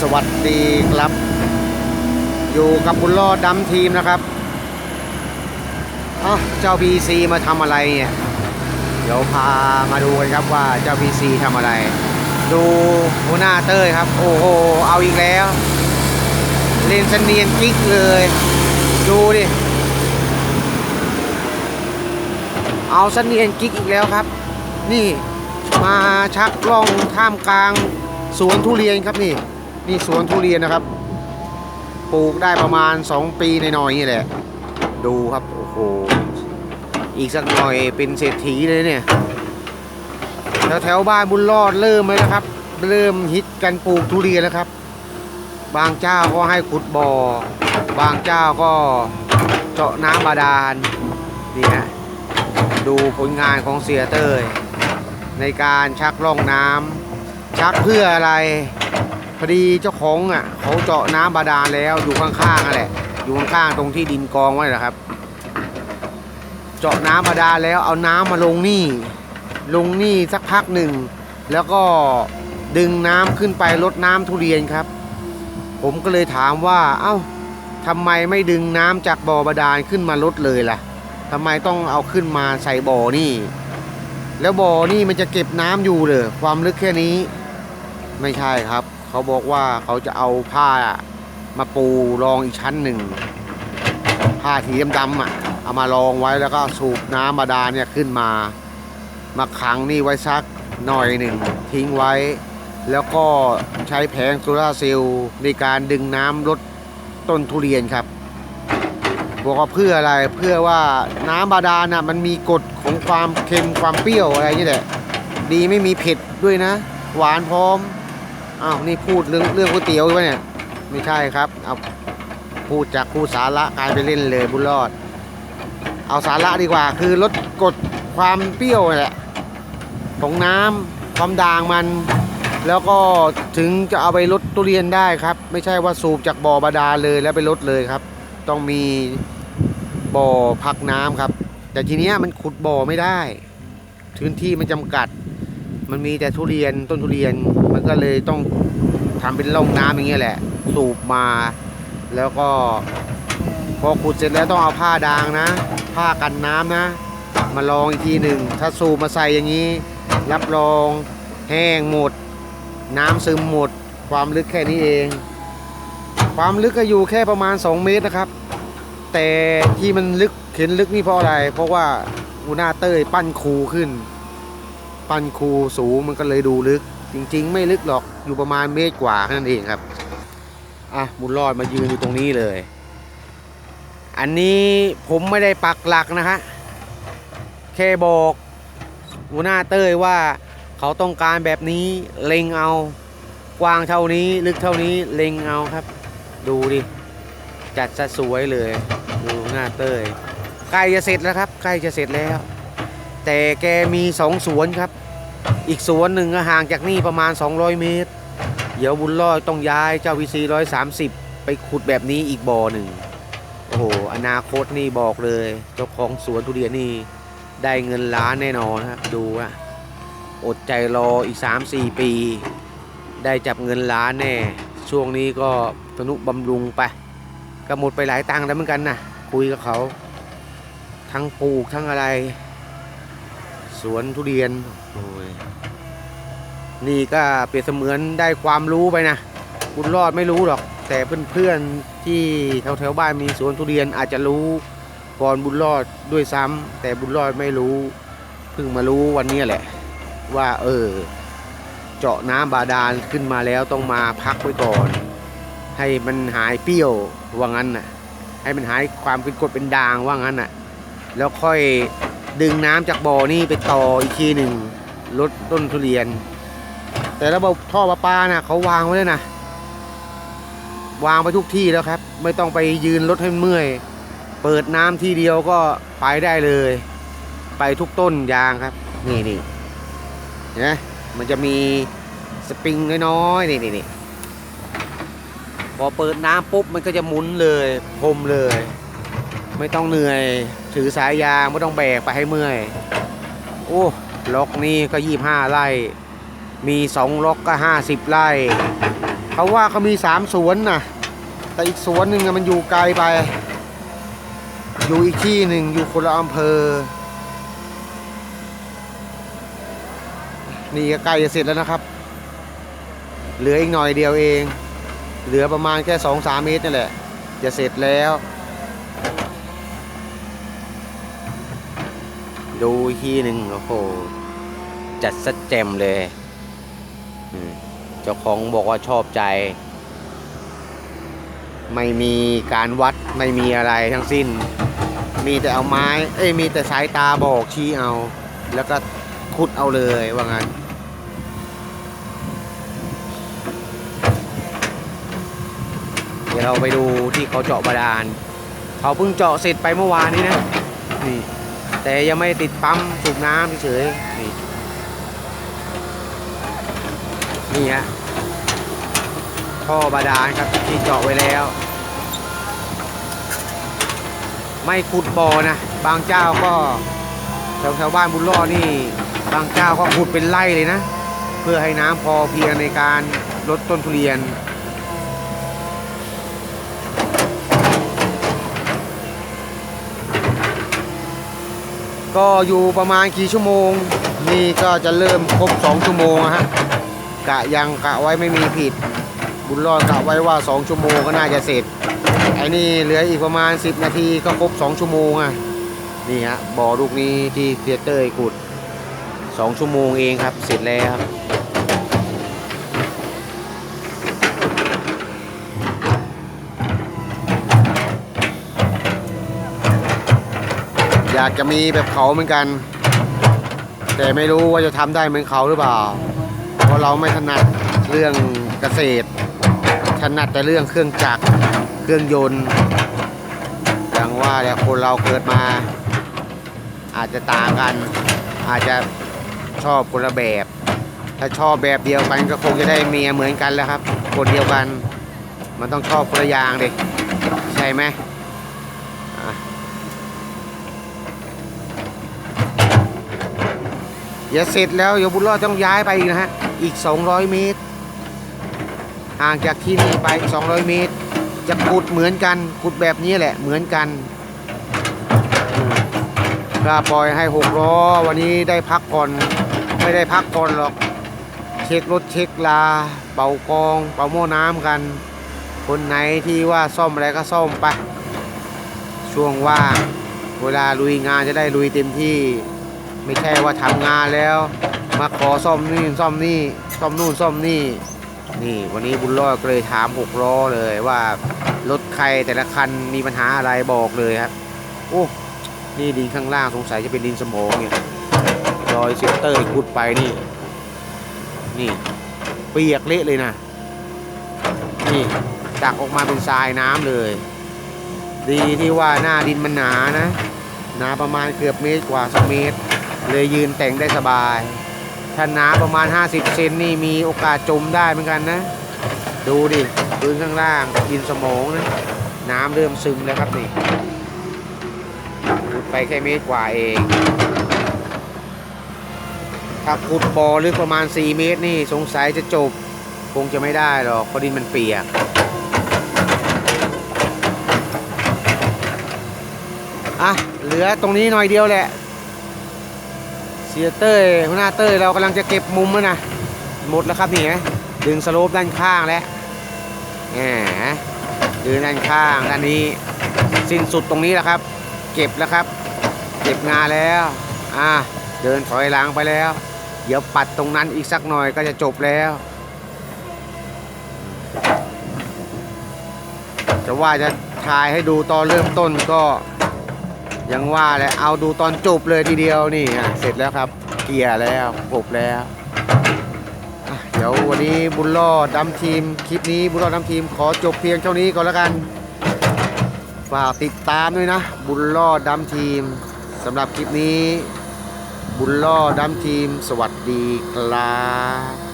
สวัสดีครับ อยู่กับบุญรอดดำทีมนะครับอะเจ้า BC มาทำอะไรเนี่ย เดี๋ยวพามาดูกันครับว่าเจ้า BC ทำอะไร ดูหัวหน้าเต้ยครับ โอ้โห เอาอีกแล้ว เล่นเสนียนกิ๊กเลย ดูดิ เอาเสนียนกิ๊กอีกแล้วครับ นี่มาชักล่องท่ามกลางสวนทุเรียนครับนี่ นี่สวนทุเรียนนะครับ ปลูกได้ประมาณ 2 ปีในหน่อยนี่แหละ ดูครับ โอ้โห อีกสักหน่อยเป็นเศรษฐีเลยเนี่ย แถวแถวบ้านบุญรอดเริ่มเลยนะครับ เริ่มฮิตกันปลูกทุเรียนแล้วครับ บางเจ้าก็ให้ขุดบ่อ บางเจ้าก็เจาะน้ำบาดาลนี่ฮะดูผลงานของเสียเตยในการชักล่องน้ำชักเพื่ออะไร พอดีเจ้าของอะเขาเจาะน้ำบาดาลแล้วอยู่ข้างๆนั่นแหละ อยู่ข้างๆตรงที่ดินกองไว้นะครับ เจาะน้ำบาดาลแล้วเอาน้ำมาลงนี่ ลงนี่สักพักหนึ่ง แล้วก็ดึงน้ำขึ้นไปลดน้ำทุเรียนครับ ผมก็เลยถามว่า เอ้าทำไมไม่ดึงน้ำจากบ่อบาดาลขึ้นมาลดเลยล่ะทำไมต้องเอาขึ้นมาใส่บ่อนี่ แล้วบ่อนี่มันจะเก็บน้ำอยู่เลยความลึกแค่นี้ ไม่ใช่ครับ เขาบอกว่าเขาจะเอาผ้ามาปูรองอีกชั้นหนึ่ง ผ้าสีดำๆอะเอามารองไว้แล้วก็สูบน้ำบาดาลเนี่ยขึ้นมา มาขังนี่ไว้สักหน่อยหนึ่งทิ้งไว้ แล้วก็ใช้แผงโซลาเซลล์ในการดึงน้ำลดต้นทุเรียนครับบอกว่าเพื่ออะไรเพื่อว่าน้ำบาดาลน่ะมันมีกฎของความเค็มความเปรี้ยวอะไรนี่แหละ ดีไม่มีเผ็ดด้วยนะ หวานพร้อม อ้าวนี่พูดเรื่องเรื่องก๋วยเตี๋ยวด้วยเนี่ยไม่ใช่ครับเอาพูดจากพูดสาระกลายไปเล่นเลยบุญรอด เอาสาระดีกว่า คือลดกฎความเปรี้ยวแหละของน้ำความด่างมัน แล้วก็ถึงจะเอาไปลดทุเรียนได้ครับ ไม่ใช่ว่าสูบจากบ่อบาดาลเลยแล้วไปลดเลยครับ ต้องมีบ่อพักน้ำครับ แต่ทีเนี้ยมันขุดบ่อไม่ได้พื้นที่มันจำกัด มันมีแต่ทุเรียนต้นทุเรียนมันก็เลยต้องทำเป็นร่องน้ำอย่างเงี้ยแหละ สูบมา แล้วก็ พอขุดเสร็จแล้วต้องเอาผ้าดางนะ ผ้ากันน้ำนะ มาลองอีกทีหนึ่งถ้าสูบมาใส่อย่างนี้ รับรองแห้งหมด น้ำซึมหมด ความลึกแค่นี้เอง ความลึกก็อยู่แค่ประมาณ 2 เมตรนะครับ แต่ที่มันลึกเห็นลึกนี่เพราะอะไร เพราะว่าอูหน้าเต้ยปั้นคูขึ้น ปั้นคูสูงมันก็เลยดูลึก จริง ๆ ไม่ลึกหรอกอยู่ประมาณเมตรกว่าแค่นั้นเองครับอะบุญรอดมายืนอยู่ตรงนี้เลย อันนี้ผมไม่ได้ปักหลักนะฮะแค่บอกหัวหน้าเต้ยว่าเขาต้องการแบบนี้เล็งเอากว้างเท่านี้ลึกเท่านี้เล็งเอาครับ ดูดิจัดซะสวยเลย ดูหน้าเต้ยใกล้จะเสร็จแล้วครับ ใกล้จะเสร็จแล้ว แต่แกมีสองสวนครับ อีกสวนหนึ่งห่างจากนี่ประมาณ 200 เมตร เดี๋ยวบุญรอดต้องย้ายเจ้าวีซีร้อยสามสิบไปขุดแบบนี้อีกบ่อหนึ่งโอ้โหอนาคตนี่บอกเลย เจ้าของสวนทุเรียนนี่ได้เงินล้านแน่นอนครับดูอะอดใจรออีก 3-4 ปี ได้จับเงินล้านแน่ ช่วงนี้ก็ทนุบำรุงไปก็หมดไปหลายตังค์แล้วเหมือนกันนะคุยกับเขา ทั้งปลูกทั้งอะไร สวนทุเรียนโอ้ยนี่ก็เปรียบเสมือนได้ความรู้ไปนะคุณรอดไม่รู้หรอก แต่เพื่อนๆที่แถวๆบ้านมีสวนทุเรียนอาจจะรู้ก่อนบุญรอดด้วยซ้ำแต่บุญรอดไม่รู้เพิ่งมารู้วันนี้แหละ ว่าเออ เจาะน้ำบาดาลขึ้นมาแล้วต้องมาพักไว้ก่อน ให้มันหายเปรี้ยวว่างั้นน่ะให้มันหายความเป็นกรดเป็นด่างว่างั้นน่ะ แล้วค่อย ดึงน้ำจากบ่อนี่ไปต่ออีกทีหนึ่งลดต้นทุเรียน แต่ระบบท่อประปาน่ะเขาวางไว้เลยนะวางไปทุกที่แล้วครับ ไม่ต้องไปยืนรถให้เมื่อย เปิดน้ำที่เดียวก็ไปได้เลย ไปทุกต้นยางครับ นี่นี่นไหมมันจะมีสปริงน้อยๆนี่นี่นี่พอเปิดน้ำปุ๊บมันก็จะหมุนเลยพรมเลย ไม่ต้องเหนื่อย ถือสายยางไม่ต้องแบกไปให้เมื่อย โอ้ล็อกนี่ก็ยี่ห้าไร่ มีสองล็อกก็ห้าสิบไร่เขาว่าเขามีสามสวนนะแต่อีกสวนหนึ่งมันอยู่ไกลไป อยู่อีกที่หนึ่งอยู่คนละอำเภอ นี่ก็ใกล้จะเสร็จแล้วนะครับ เหลืออีกหน่อยเดียวเอง เหลือประมาณแค่สองสามเมตรนี่แหละ จะเสร็จแล้ว ดูที่หนึ่งโอ้โหจัดสัดแจมเลยเจ้าของบอกว่าชอบใจ ไม่มีการวัดไม่มีอะไรทั้งสิ้น มีแต่เอาไม้ เอ้ยมีแต่สายตาบอกชี้เอา แล้วก็ขุดเอาเลยว่างั้นเดี๋ยวเราไปดูที่เขาเจาะบาดาล เขาเพิ่งเจาะเสร็จไปเมื่อวานนี้นะ นี่ แต่ยังไม่ติดปั๊มสูบน้ำเฉยนี่นี่ฮะท่อบาดาลครับที่เจาะไว้แล้ว ไม่ขุดบ่อนะบางเจ้าก็แถวแถวบ้านบุญรอดนี่ บางเจ้าก็ขุดเป็นไร่เลยนะ เพื่อให้น้ำพอเพียงในการลดต้นทุเรียน ก็อยู่ประมาณกี่ชั่วโมง นี่ก็จะเริ่มครบ2ชั่วโมงอะฮะกะยังกะไว้ไม่มีผิด บุญรอดกะไว้ว่า 2 ชั่วโมงก็น่าจะเสร็จไอ้นี่เหลืออีกประมาณ 10 นาทีก็ครบ 2 ชั่วโมงอะนี่ฮะบ่อลูกนี้ที่เทียเตอร์ขุด 2 ชั่วโมงเองครับเสร็จแล้วครับ อยากจะมีแบบเขาเหมือนกัน แต่ไม่รู้ว่าจะทำได้เหมือนเขาหรือเปล่า เพราะเราไม่ถนัดเรื่องเกษตรถนัดแต่เรื่องเครื่องจักรเครื่องยนต์อย่างว่าเนี่ยคนเราเกิดมา อาจจะต่างกัน อาจจะชอบคนละแบบ ถ้าชอบแบบเดียวกันก็คงจะได้เมียเหมือนกันแล้วครับ คนเดียวกัน มันต้องชอบคนละอย่างเด็ใช่ไหมอะ อย่าเสร็จแล้วเดี๋ยบุญรอดต้องย้ายไปอีกนะฮะ อีก 200 เมตร ห่างจากที่นี่ไปอีก200 เมตร จะขุดเหมือนกันขุดแบบนี้แหละเหมือนกันอืมก็ปล่อยให้หกล้อวันนี้ได้พักผ่อนไม่ได้พักผ่อนหรอก เช็ครถเช็คลา เป่ากอง เป่าหม้อน้ำกัน คนไหนที่ว่าซ่อมอะไรก็ซ่อมไป ช่วงว่างเวลาลุยงานจะได้ลุยเต็มที่ ไม่ใช่ว่าทำงานแล้ว มาขอซ่อมนี่ซ่อมนี่ซ่อมนู่นซ่อมนี่ นี่วันนี้บุญรอดก็เลยถามหกล้อเลยว่ารถใครแต่ละคันมีปัญหาอะไรบอกเลยครับโอ้นี่ดินข้างล่างสงสัยจะเป็นดินสมองเนี่ยรอยเซนเตอร์ขุดไปนี่ นี่เปียกเละเลยนะ นี่ตักออกมาเป็นทรายน้ำเลย ดีที่ว่าหน้าดินมันหนานะหนาประมาณเกือบเมตรกว่าสองเมตร เลยยืนแต่งได้สบาย ถ้าหนาประมาณ 50 เซนนี่มีโอกาสจมได้เหมือนกันนะ ดูดิพื้นข้างล่างดินสมองนะ น้ำเริ่มซึมแล้วครับนี่ขุดไปแค่เมตรกว่าเองถ้าขุดบ่อลึกประมาณ 4 เมตรนี่สงสัยจะจบ คงจะไม่ได้หรอกเพราะดินมันเปียกอะเหลือตรงนี้หน่อยเดียวแหละ สียเต้ยหัวหน้าเต้ยเรากำลังจะเก็บมุมแล้วนะหมดแล้วครับนี่ไงดึงสโลปด้านข้างแล้วแหมดึงด้านข้างด้านนี้ สิ้นสุดตรงนี้แล้วครับ เก็บแล้วครับ เก็บงานแล้วอะเดินถอยหลังไปแล้ว เดี๋ยวปัดตรงนั้นอีกสักหน่อยก็จะจบแล้วจะว่าจะถ่ายให้ดูตอนเริ่มต้นก็ ยังว่าแหละเอาดูตอนจบเลยทีเดียวนี่อะเสร็จแล้วครับ เกียร์แล้วปบแล้วเดี๋ยววันนี้บุญรอดดำทีมคลิปนี้บุญรอดดำทีมขอจบเพียงเท่านี้ก่อนแล้วกันฝากติดตามด้วยนะ บุญรอดดำทีมสำหรับคลิปนี้ บุญรอดดำทีม สวัสดีครับ